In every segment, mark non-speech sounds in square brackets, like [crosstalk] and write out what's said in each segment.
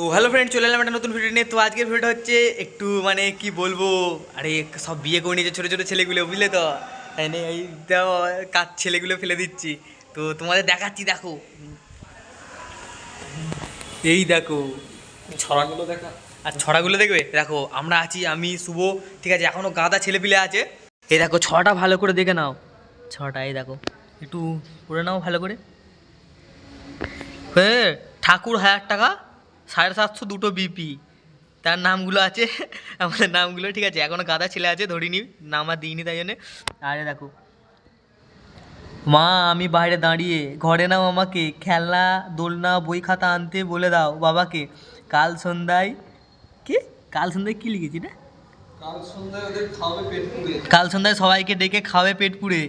তো hello friend চলে এলাম একটা নতুন ভিডিও নিয়ে। তো আজকের ভিডিওটা হচ্ছে একটু মানে কি বলব? আরে সব বিয়ে করে নিয়েছে ছোটো ছোটো ছেলেগুলো বুঝলে তো? তাই নিয়ে এই কাজ ছেলেগুলো ফেলে দিচ্ছি। তো তোমাদের দেখাচ্ছি দেখো। এই দেখো। ছড়াগুলো দেখা। আর ছড়াগুলো দেখবে? দেখো আমরা আছি আমি শুভ ঠিক আছে এখনও গাদা ছেলেপিলে আছে। এই দেখো ছটা ভালো করে দেখে নাও। ছটা এই দেখো। একটু করে নাও ভালো করে। হ্যাঁ ঠাকুর হাজার টাকা। সাড়ে সাতশো দুটো বিপি। তার নামগুলো আছে আমাদের নামগুলো ঠিক আছে। এখনও গাদা ছেলে আছে ধরিনি নাম আর দিইনি তাই জন্যে। আরে দেখো মা আমি বাইরে দাঁড়িয়ে ঘরে নাও আমাকে খেলনা দোলনা বই খাতা আনতে বলে দাও বাবাকে। কাল সন্ধ্যায় কি? কাল সন্ধ্যায় কী লিখেছি না কাল সন্ধ্যায় সবাইকে ডেকে খাওয়াবে পেট পুড়ে।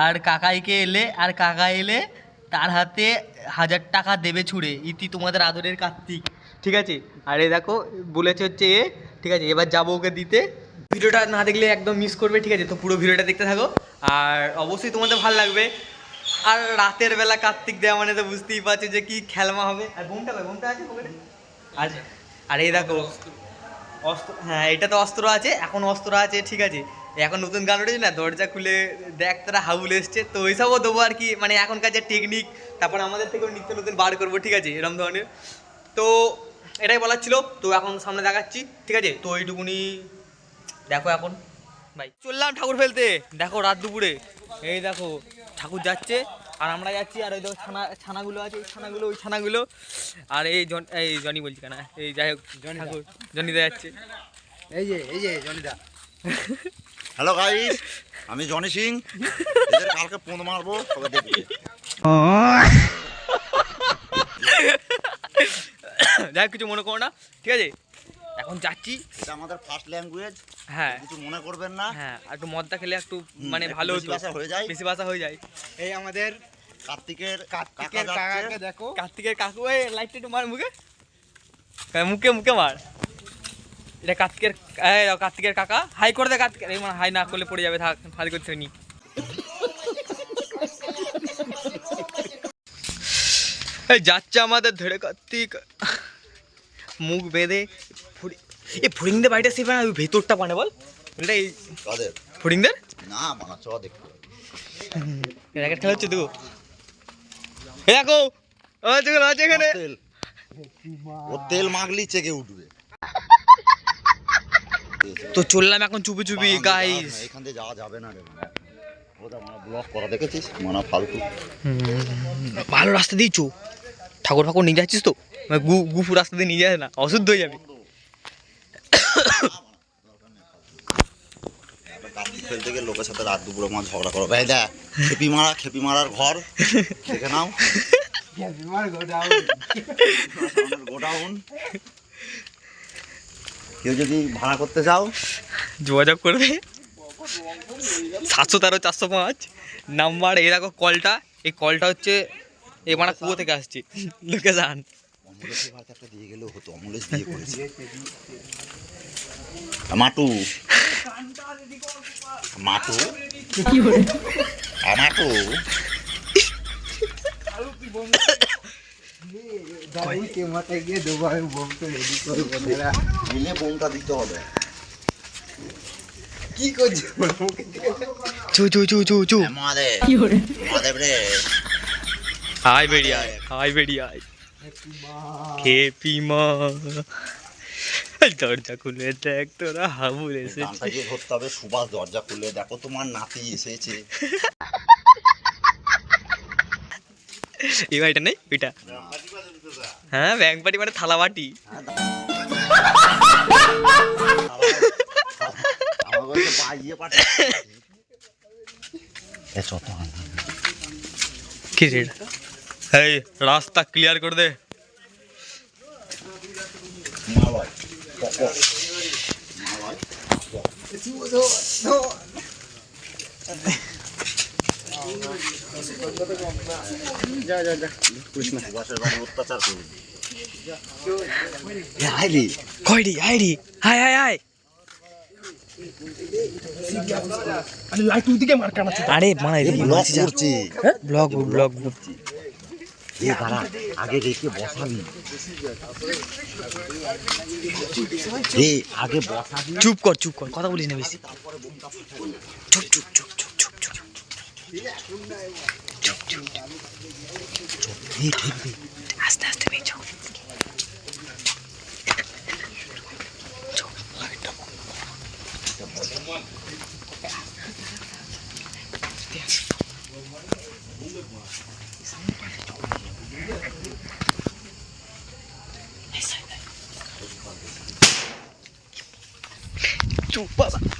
আর কাকাইকে এলে আর কাকা এলে তার হাতে হাজার টাকা দেবে ছুড়ে। ইতি তোমাদের আদরের কার্তিক। ঠিক আছে? আর দেখো, বলেছে হচ্ছে এ, ঠিক আছে, এবার যাব ওকে দিতে। ভিডিওটা না দেখলে একদম মিস করবে, ঠিক আছে? তো পুরো ভিডিওটা দেখতে থাকো। আর অবশ্যই তোমাদের ভালো লাগবে। আর রাতের বেলা কার্তিক দেওয়া মানে তো বুঝতেই পারছ যে কি খেলমা হবে। আর ঘুমটা হবে আছে আর আর এই দেখো অস্ত্র হ্যাঁ এটা তো অস্ত্র আছে, এখন অস্ত্র আছে, ঠিক আছে? এখন নতুন গান উঠেছে না দরজা খুলে দেখ তারা হাউল এসছে। তো ওইসবও দেবো আর কি মানে এখনকার যে টেকনিক তারপর আমাদের থেকেও নিত্য নতুন বার করব ঠিক আছে এরকম ধরনের। তো এটাই বলার ছিল তো এখন সামনে দেখাচ্ছি ঠিক আছে তো এইটুকুনি দেখো এখন। ভাই চললাম ঠাকুর ফেলতে দেখো রাত দুপুরে। এই দেখো ঠাকুর যাচ্ছে আর আমরা যাচ্ছি আর ওই দেখো ছানা ছানাগুলো আছে এই ছানাগুলো ওই ছানাগুলো। আর এই জন এই জনি বলছি কেন এই যাই হোক জনি ঠাকুর জনিদা যাচ্ছে। এই যে এই যে জনিদা। [laughs] হ্যালো গাইস আমি জনি সিং। এদের কালকে পোঁদ মারবো তবে দেখবে। যাই কিছু মনে করো না ঠিক আছে? এখন যাচ্ছি। এটা আমাদের ফার্স্ট ল্যাঙ্গুয়েজ হ্যাঁ। কিছু মনে করবেন না। হ্যাঁ আর একটু মদটা খেলে একটু মানে ভালো হতো। ভাষা হয়ে যায়। বেশি ভাষা হয়ে যায়। এই আমাদের কার্তিকের কার্তিকের কাকা কাকাকে দেখো। কার্তিকের কাকু এই লাইটটা একটু মার মুখে। হ্যাঁ, মুখে মুখে মার। এটা কার্তিকের দেখো, কার্তিকের কাকা। হাই করে দে কার্তিকের এই মানে হাই না করলে পড়ে যাবে থাক হাই করতে নি। এই যাচ্ছে আমাদের ধরে কার্তিক। মুখ বেঁধে ফুড়ি এ ফড়িংদের বাড়িটা সে বানা ভেতরটা বানে বল। এটা এই ফড়িংদের না মানা চ দেখতে র্যাকেট খেলা হচ্ছে দেখো এ দেখো ও আছে এখানে। তেল। ও তেল মাগলি চেকে উঠবে। তো চললাম এখন চুপি চুপি গাইস এখান থেকে যাওয়া যাবে না রে ওটা ব্লক করা দেখেছিস? ফালতু। ভালো রাস্তা দিয়েছ। ঠাকুর ফাকুর নিয়ে যাচ্ছিস তো? মানে গু গুফু রাস্তা দিয়ে নিয়ে যায় না অশুদ্ধ হয়ে যাবে। গিয়ে লোকের সাথে রাত দুপুরে মাছ ঝগড়া করো। ভাই খেপি মারা খেপি মারার ঘর দেখে নাও। গোডাউন। কেউ যদি ভাড়া করতে চাও যোগাযোগ করবে। সাতশো তেরো চারশো পাঁচ। নাম্বার এই দেখো কলটা। এই কলটা হচ্ছে এ মানে কুয়ো থেকে আসছে। লোকেশান। দিয়ে গেলেও হতো অমলেশ দিয়ে করেছে। মাটু। মাটু। মাটু। [laughs] দাউকে মাথায় গিয়ে দুবার বোমটা রেডি করে বন্ধুরা দিলে বোমটা দিতে হবে। কি করছিস মুখে চু চু চু চু চু। আমাদের আমাদের রে। হাই বেড়ি আয় হাই বেড়ি আয় খেপি মা। দরজা খুলে দেখ তোরা হাবুর এসেছে। ধরতে হবে সুভাষ দরজা খুলে দেখো তোমার নাতি এসেছে। এই বাড়িটা নেই? ওইটা? হ্যাঁ ব্যাংক পাটি মানে থালা বাটি কি? এই রাস্তা ক্লিয়ার করে দে। যা যা যা কৃষ্ণ সুভাষের বাড়ি অত্যাচার করবি হাইলি কয়ডি হাইডি হাই হাই হাই আরে মারা ব্লক করছি ব্লগ ব্লগ এ দাঁড়া আগে রেখে বসাবি আগে বসাবি চুপ কর চুপ কর কথা বলিস না বেশি চুপ চুপ চুপ আস্তে আস্তে বেচ চুপ বাবা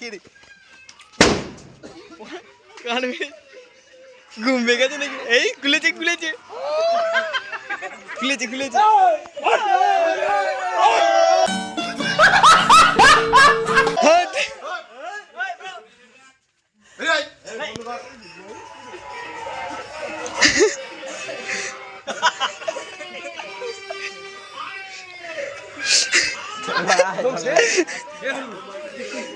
কেড়ে কানবে ঘুম গেছে নাকি? এই খুলেছে খুলেছে। খুলেছে খুলেছে। হাত। [laughs] [laughs]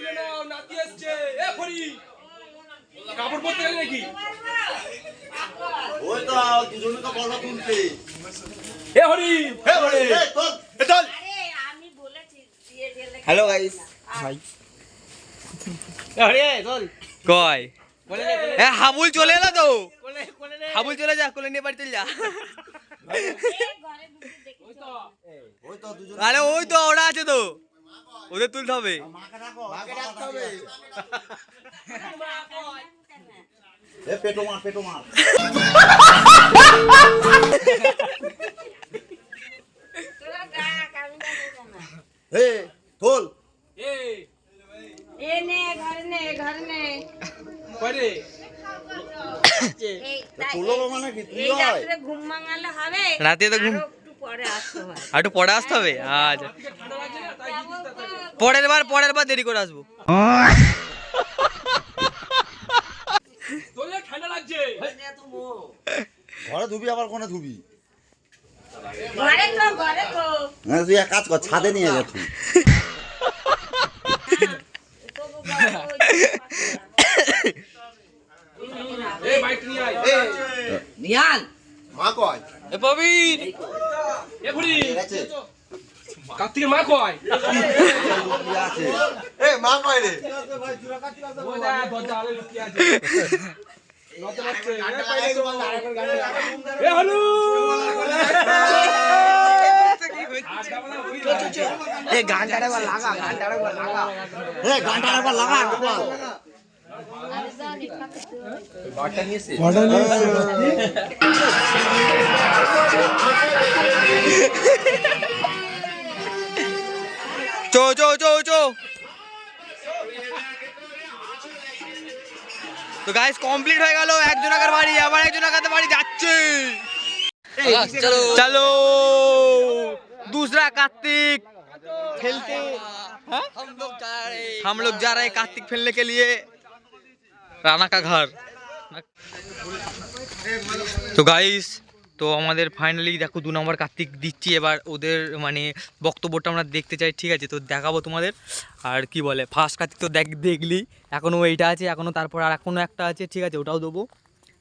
তোমাদেরকে তুলতে হয় তোমরা কাপড় পরতে গেলে নাকি? ওই তো দুজনকে বলো তুলতে হে হরি হে হরি এ, তোল, এ, তোল। আমি বলেছি দিয়ে গেলে হ্যালো গাইস কয়? এ হাবুল চলে এলো তো। হাবুল চলে যা কোলে নিয়ে বাড়ি চলে যা। এ তো দুজন আরে ওই তো ওরা আছে তো। ওদের তুলতে হবে। পেটো মার পেটো মার। এ নে ঘরে নে ঘরে নে। রাতে তো ঘুম- একটু পরে আসতে আর একটু পরে আসতে হবে আচ্ছা পরের বার পরের বার দেরি করে আসব ঘরে ধুবি আবার কোনে ধুবি হ্যাঁ তুই এক কাজ কর ছাদে নিয়ে যা তুই তবু মা কয়? এ প্রবীর! এ হরি কার্তিকের মা কয়? এ মা কয় রে? গানটা লাগা গানটা লাগা। এ গানটা লাগা গোপাল। [laughs] চো চো চো চো তো গাইস কমপ্লিট হয়ে গেল একজন আকার বাড়ি আবার একজন আকার বাড়ি যাচ্ছে চলো চলো दूसरा कार्तिक खेलते हाँ? हम लोग जा रहे हैं कार्तिक खेलने के लिए রানা কা ঘর তো গাইস তো আমাদের ফাইনালি দেখো দু নম্বর কার্তিক দিচ্ছি। এবার ওদের মানে বক্তব্যটা আমরা দেখতে চাই ঠিক আছে? তো দেখাবো তোমাদের। আর কি বলে ফার্স্ট কার্তিক তো দেখ দেখলি এখনও এইটা আছে এখনও তারপর আর এখনও একটা আছে ঠিক আছে? ওটাও দেবো।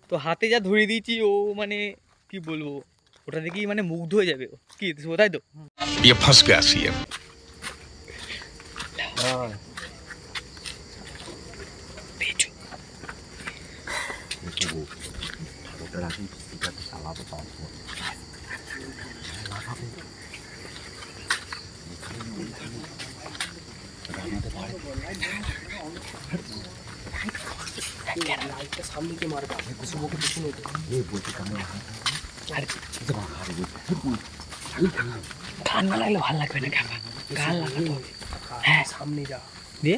তো হাতে যা ধরে দিয়েছি ও মানে কি বলব ওটা দেখি মানে মুগ্ধ হয়ে যাবে ও। কি তাই তো? ফার্স্ট ये relativ gesichert Schallabe bauen কান নালাইলে ভাল লাগবে না খাবা গান লাগাতে হবে হ্যাঁ সামনে যা দিয়ে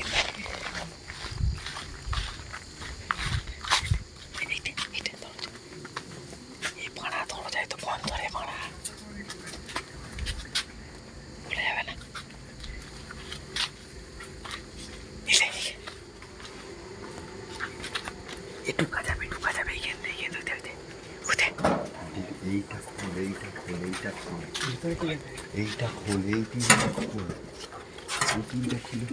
এইটা খোল এইটা খোল এইটা খোল। এইটা খোল এই পিনটা খোল। এই খুলে।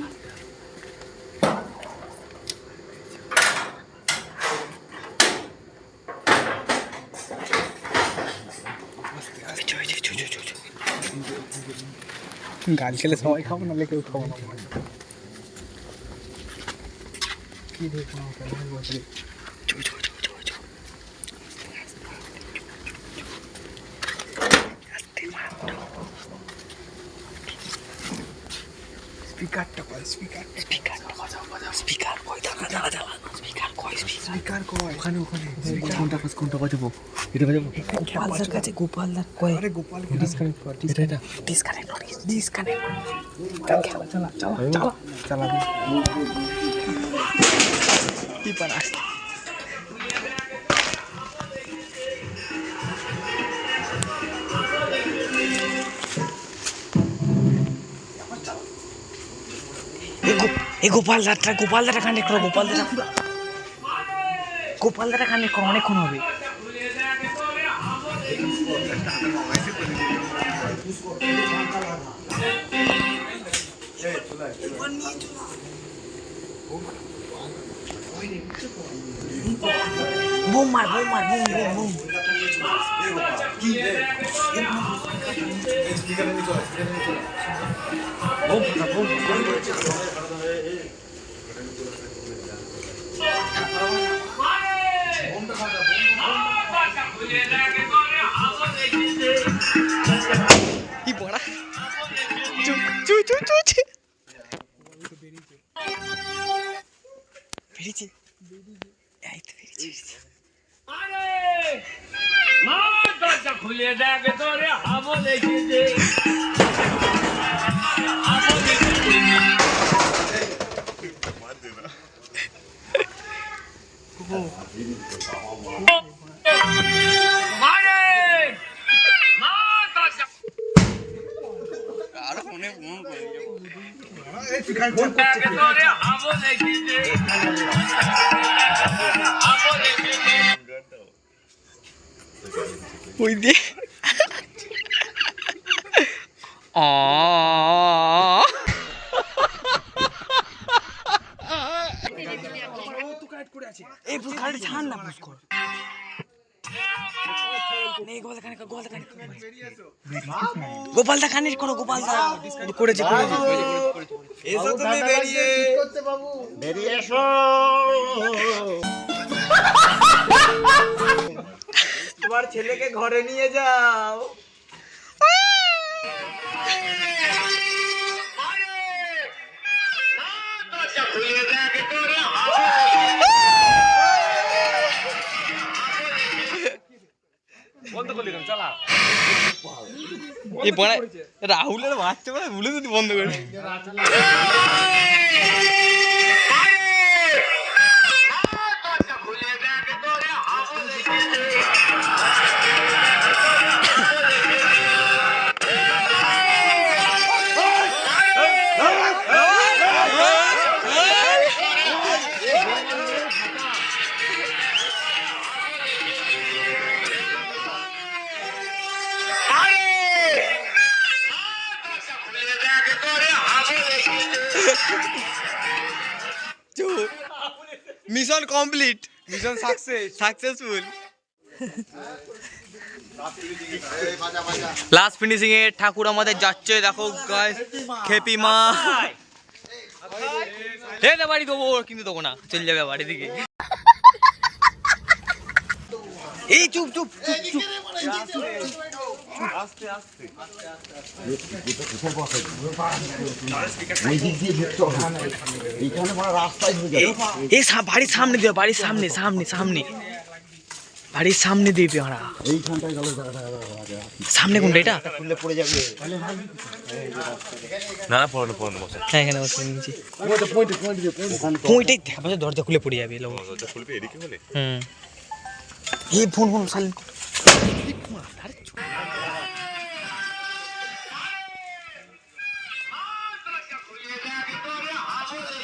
গান খেলে সবাই খাব নাহলে কেউ খাব না। কি দেখব স্পিকারটা কয় স্পিকার স্পিকার কয় দাঁড়া দাঁড়া দাঁড়া স্পিকার কয় স্পিকার কয় ওখানে ওখানে কোনটা বাজ কোনটা বাজাবো এটা বাজাবো গোপালদার কাছে গোপালদার কয় আরে গোপাল ডিসকানেক্ট কর এটা এটা ডিসকানেক্ট করিস ডিসকানেক্ট চালা চালা চালা চালা চালা কি পারা এই গোপালদারটা গোপালদারটা কানেক্ট করো গোপালদারটা গোপালদারটা কানেক্ট করো অনেকক্ষণ হবে। বুম মার বুম মার বুম। 이 뭐라? 쭈쭈쭈쭈 베리지. 야이트 베리지 아래 마마 다자 굴려 다게 도래 아버네 기지. 아버네 기지 만드나 그거 ওই দিয়ে গাড়ি ছাড় না পুশ কর কানে গোপালদা কানে করো গোপালদা করেছে করেছে। এসো তুমি বেরিয়ে বেরিয়ে এসো। তোমার ছেলেকে ঘরে নিয়ে যাও। রাহুলের বাচ্চা বলে ভুলে যদি বন্ধ করে complete mission success successful last finishing এ ঠাকুর আমাদের যাচ্ছে দেখো গাইস খেপি মা। হে না বাড়ি দেবো কিন্তু দেবো না চলে যাবে বাড়ি দিকে। এই চুপ চুপ চুপ চুপ। হয়ে এই বাড়ির সামনে দিও বাড়ির সামনে সামনে সামনে। বাড়ির সামনে দিবি দেখা সামনে কোনটা এটা? খুললে পড়ে যাবে হ্যাঁ এখানে বসে নিয়েছি। ওখানে তো ওইটাই দেখা পাচ্ছে দরজা খুলে পড়ে যাবে লোক হুম। এই ফোন ফোন সাইলেন্ট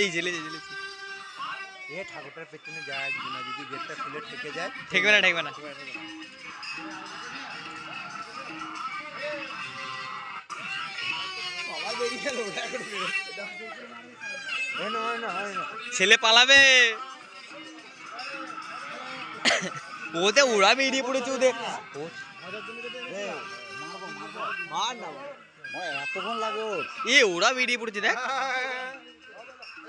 এই জেলে জেলেছি। এ ঠাকুরটার পেছনে যায় না যদি গেটটা খুলে থেকে যায়। ঠেকবে না ঠেকবে না। ছেলে পালাবে। ওতে উড়া বেরিয়ে পড়েছে ওদের। এতক্ষণ লাগে এ ওরা বেরিয়ে পড়েছে দেখ।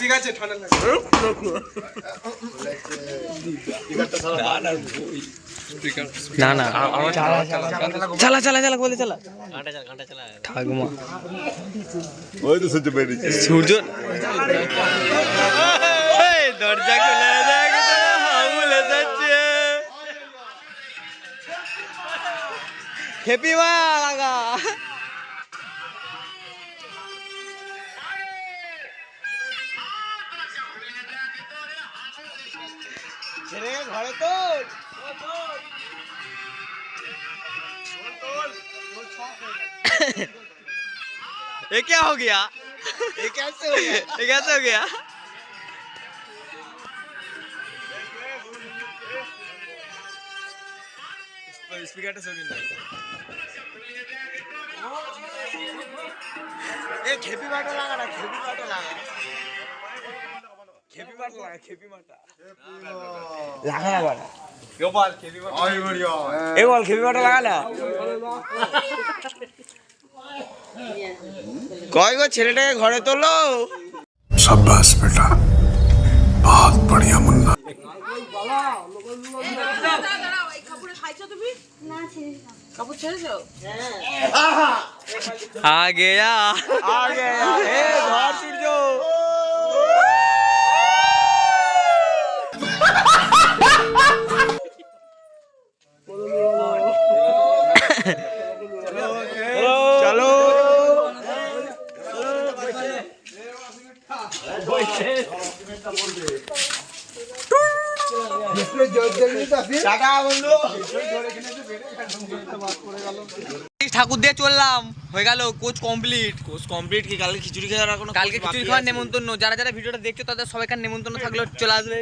ঠিক আছে ঠান্ডা লাগে না না। চালা চালা চালা বলে চালা। ঠাকুমা। ওই তো সহ্য বেরিয়েছে। সূর্য? দরজা খুলে দেখ তো, হাউল এসেছে হেপি মা লাগা ঘরে তো ये क्या हो गया ये कैसे हो गया ये कैसे हो गया স্পিকারটা চলি না এ খেপি মাটা লাগা না খেপি মাটা লাগা খেপি মাটা লাগা খেপি মাটা লাগা না বল এ বল খেপি মাটা এ বল খেপি মাটা লাগা না কয় গো ছেলেটাকে ঘরে তোলো शाबाश बेटा बहुत बढ़िया मुन्ना आ गया आ गया ঠাকুর দিয়ে চললাম। হয়ে গেল কোচ কমপ্লিট কোচ কমপ্লিট কি? কালকে খিচুড়ি খাওয়ার রাখো কোনো কালকে খিচুড়ি খাওয়ার নেমন্তন্ন। যারা যারা ভিডিওটা দেখছ তাদের সবাইকার নেমন্তন্ন থাকলে। চলে আসবে।